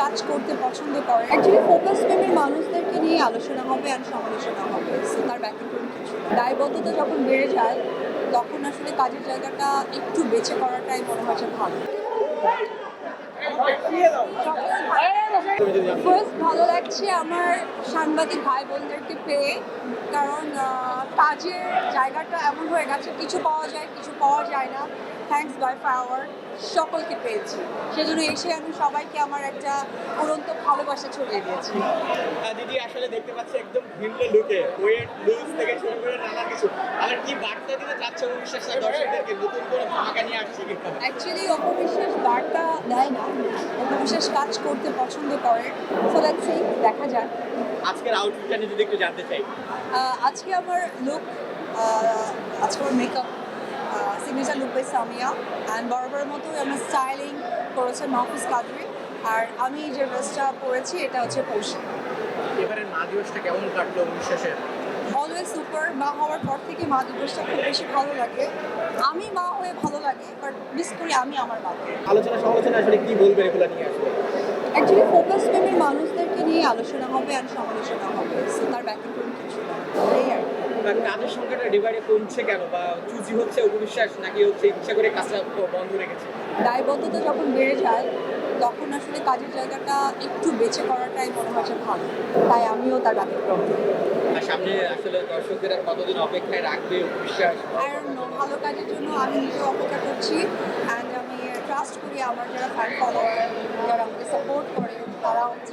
কাজ করতে পছন্দ করে। অ্যাকচুয়ালি ফোকাস ফেমের মানুষদেরকে নিয়ে আলোচনা হবে আর সমালোচনা হবে তার ব্যতিক্রম কিছু দায়বদ্ধতা যখন বেড়ে যায়, তখন আসলে কাজের জায়গাটা একটু বেছে করাটাই মনে হয় ভালো। ফার্স্ট ভালো লাগছে আমার সাংবাদিক ভাই বোনদেরকে পেয়ে কারণ কাজের জায়গাটা এমন হয়ে গেছে কিছু পাওয়া যায় কিছু পাওয়া যায় না। থ্যাঙ্কস বাই ফ্লাওয়ার সকলকে পেয়েছি। সেজন্য এসে আমি সবাইকে আমার একটা উড়ন্ত ভালোবাসা ছড়িয়ে দিয়েছি। দিদি আসলে দেখতে পাচ্ছি একদম ভিন্ন লুকে ওয়েট লুজ থেকে শুরু করে নানা কিছু। আমার কি বার্তা দিতে চাচ্ছে অবিশ্বাস দর্শকদেরকে? নতুন করে ধামাকা নিয়ে আসছে কি অ্যাকচুয়ালি দেয় না। বিশেষ কাজ করতে পছন্দ করে। সো লেটস সি দেখা যাক। আজকের আউটফিটটা নিয়ে যদি একটু জানতে চাই। আজকে আমার লুক আজকে আমার makeup signature look by Samia and বরাবরের মতোই আমার স্টাইলিং করেছে মাহফিজ কাদরি আর আমি যে ড্রেসটা পরেছি এটা হচ্ছে পৌষি এবারে মা দিবসটা কেমন কাটলো অবিশ্বাসের? অলওয়েজ সুপার মা হওয়ার পর থেকে মা দিবসটা খুব বেশি ভালো লাগে। আমি মা হয়ে ভালো লাগে। মিস করি আমি আমার মাকে আলোচনা সমালোচনা আসলে কি বলবেন এগুলো নিয়ে আসলে? অ্যাকচুয়ালি ফোকাস ফেমের মানুষদেরকে নিয়ে আলোচনা হবে আর সমালোচনা হবে। তার ব্যতিক্রম কিছু। এই আর কাজের সংখ্যাটা ডিভাইডে কমছে কেন? বা চুজি হচ্ছে অবিশ্বাস নাকি হচ্ছে ইচ্ছা করে কাজটা বন্ধ রেখেছে? দায়বদ্ধতা যখন বেড়ে যায় তখন আসলে কাজের জায়গাটা একটু বেছে করাটাই মনে হয় ভালো। তাই আমিও তার ব্যতিক্রম সামনে আসলে দর্শকদের কতদিন অপেক্ষায় রাখবে আর ভালো কাজের জন্য আমি নিজে অপেক্ষা করছি। অ্যান্ড আমি ট্রাস্ট করি আমার যারা ফ্যান ফলোয়ার যারা আমাকে সাপোর্ট করে তারা হচ্ছে